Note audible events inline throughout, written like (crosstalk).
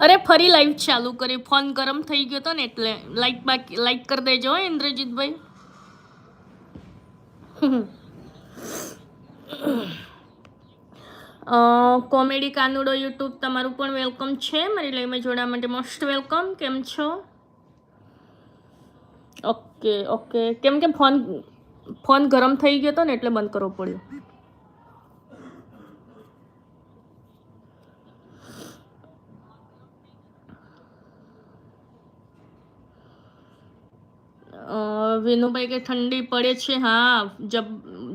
અરે, ફરી લાઈવ ચાલુ કરી. ફોન ગરમ થઈ ગયો હતો ને એટલે લાઈક બાકી લાઈક કરી દેજો ઇન્દ્રજીતભાઈ. કોમેડી કાનુડો યુટ્યુબ તમારું પણ વેલકમ છે. મારી લાઈવમાં જોડાવા માટે મોસ્ટ વેલકમ કેમ છો? ઓકે ઓકે કેમ કે ફોન ફોન ગરમ થઈ ગયો હતો ને એટલે બંધ કરવો પડ્યો. વિનુભાઈ કે ઠંડી પડે છે, હા, જબ,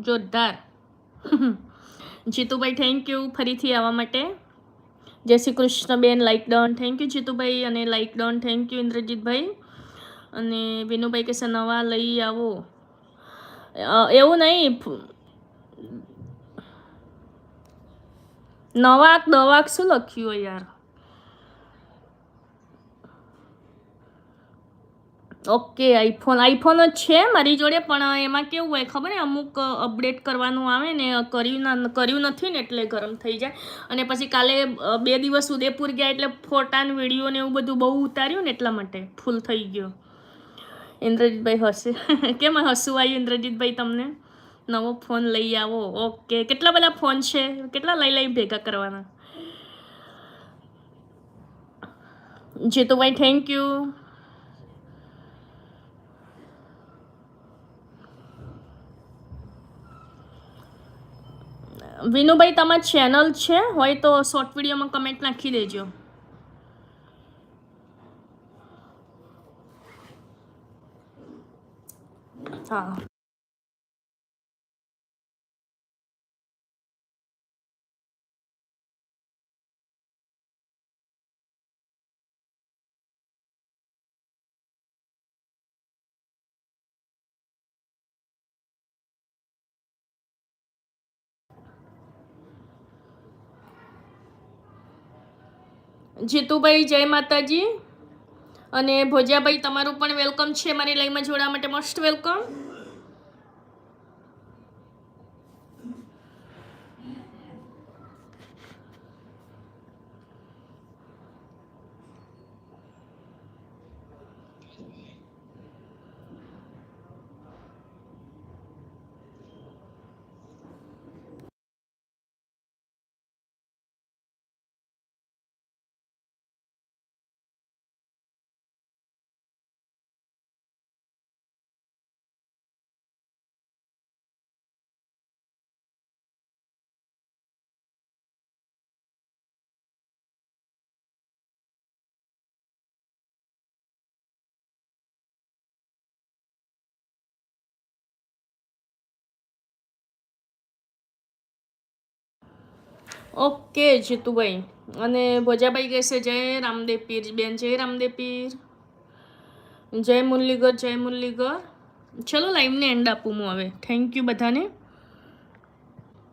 જોરદાર. જીતુભાઈ થેન્ક યુ ફરીથી આવવા માટે. જય શ્રી કૃષ્ણ બેન like done thank you Jitubhai અને like done thank you Indrajitbhai. અને વિનુભાઈ કે નવા લઈ આવો. એવું નહીં નવાક દવાક શું લખ્યું યાર? ઓકે, આઈફોન આઈફોન જ છે મારી જોડે, પણ એમાં કેવું હોય ખબર ને અમુક અપડેટ કરવાનું આવે ને કર્યું કર્યું નથી ને એટલે ગરમ થઈ જાય. અને પછી કાલે બે દિવસ ઉદયપુર ગયા એટલે ફોટા ને વીડિયો ને એવું બધું બહુ ઉતાર્યું ને એટલા માટે. ફૂલ થઈ ગયો. ઇન્દ્રજીતભાઈ હસે (laughs) કેમ હસું આવ્યું ઇન્દ્રજીતભાઈ તમને? નવો ફોન લઈ આવો. ઓકે, કેટલા બધા ફોન છે? કેટલા લઈ લઈ ભેગા કરવાના? જીતુભાઈ થેન્ક યુ વિનુભાઈ તમારી ચેનલ છે? હોય તો શોર્ટ વિડીયોમાં કમેન્ટ નાખી દેજો. હા. જીતુભાઈ, જય માતાજી. અને ભોજાભાઈ, તમારું પણ વેલકમ છે. મારી લાઈનમાં જોડાવા માટે મોસ્ટ વેલકમ ઓકે જીતુભાઈ અને ભોજાભાઈ કહેશે, જય રામદેવ પીર. બેન, જય રામદેવ પીર. જય મુરલીગર જય મુરલીગર ચલો લાઈવને એન્ડ આપું હું હવે. થેન્ક યુ બધાને.